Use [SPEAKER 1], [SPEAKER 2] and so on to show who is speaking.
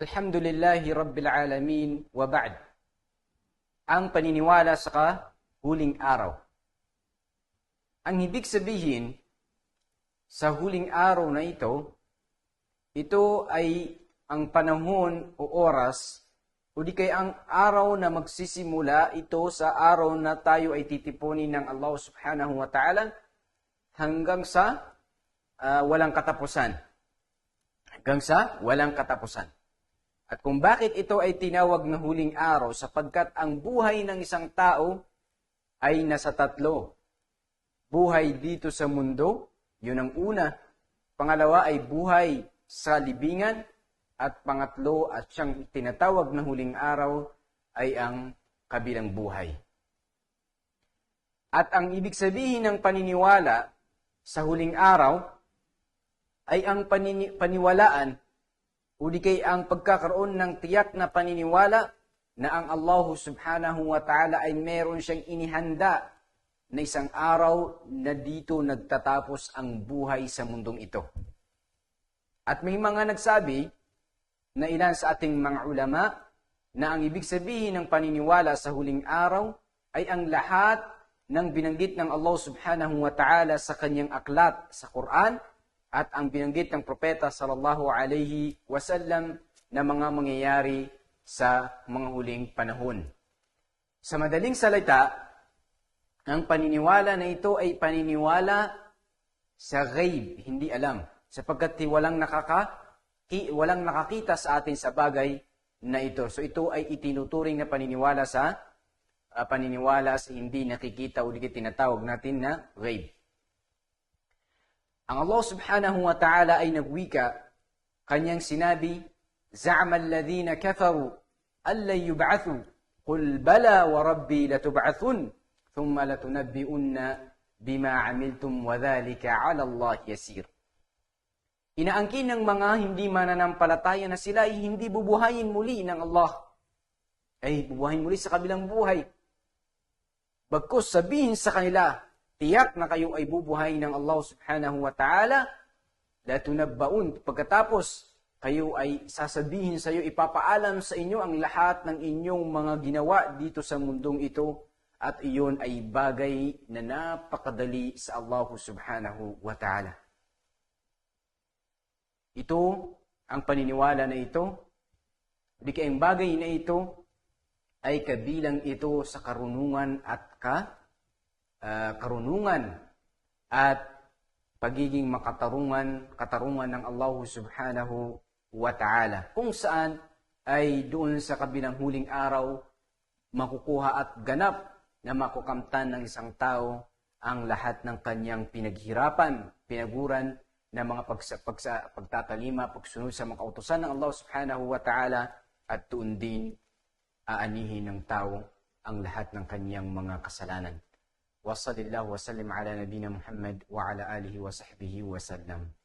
[SPEAKER 1] Alhamdulillahi Rabbil Alamin wa ba'd. Ang paniniwala sa huling araw. Ang ibig sabihin sa huling araw na ito, ito ay ang panahon o oras o di kaya ang araw na magsisimula ito sa araw na tayo ay titipunin ng Allah subhanahu wa ta'ala hanggang sa uh, walang katapusan. Hanggang sa walang katapusan. At kung bakit ito ay tinawag na huling araw, sapagkat ang buhay ng isang tao ay nasa tatlo. Buhay dito sa mundo, yun ang una. Pangalawa ay buhay sa libingan. At pangatlo at siyang tinatawag na huling araw ay ang kabilang buhay. At ang ibig sabihin ng paniniwala sa huling araw ay ang panini- paniwalaan o ang pagkakaroon ng tiyak na paniniwala na ang Allah subhanahu wa ta'ala ay meron siyang inihanda na isang araw na dito nagtatapos ang buhay sa mundong ito. At may mga nagsabi na ilan sa ating mga ulama na ang ibig sabihin ng paniniwala sa huling araw ay ang lahat ng binanggit ng Allah subhanahu wa ta'ala sa kanyang aklat sa Quran at ang binanggit ng propeta sallallahu alaihi wasallam na mga mangyayari sa mga huling panahon. Sa madaling salita, ang paniniwala na ito ay paniniwala sa ghaib, hindi alam, sapagkat walang nakaka walang nakakita sa atin sa bagay na ito. So ito ay itinuturing na paniniwala sa uh, paniniwala sa hindi nakikita o di tinatawag natin na ghaib. Ang Allah subhanahu wa ta'ala ay nagwika, kanyang sinabi, زعم الذين كفروا ألا يبعثوا قل بلى وربي لتبعثن ثم لتنبئن بما عملتم وذلك على الله يسير. Inaangkin ng mga hindi mananampalataya na sila ay hindi bubuhayin muli ng Allah. Ay bubuhayin muli sa kabilang buhay. Bagkus sabihin sa kanila, tiyak na kayo ay bubuhay ng Allah subhanahu wa ta'ala, latunabbaun. Pagkatapos, kayo ay sasabihin sa iyo, ipapaalam sa inyo ang lahat ng inyong mga ginawa dito sa mundong ito at iyon ay bagay na napakadali sa Allah subhanahu wa ta'ala. Ito, ang paniniwala na ito, di kayang bagay na ito ay kabilang ito sa karunungan at ka uh, karunungan at pagiging makatarungan, katarungan ng Allah subhanahu wa ta'ala. Kung saan ay doon sa kabilang huling araw makukuha at ganap na makukamtan ng isang tao ang lahat ng kanyang pinaghirapan, pinaguran na mga pagsa, pagsa, pagtatalima, pagsunod sa mga kautosan ng Allah subhanahu wa ta'ala at tuon din aanihin ng tao ang lahat ng kanyang mga kasalanan. وصل الله وسلم على نبينا محمد وعلى آله وصحبه وسلم.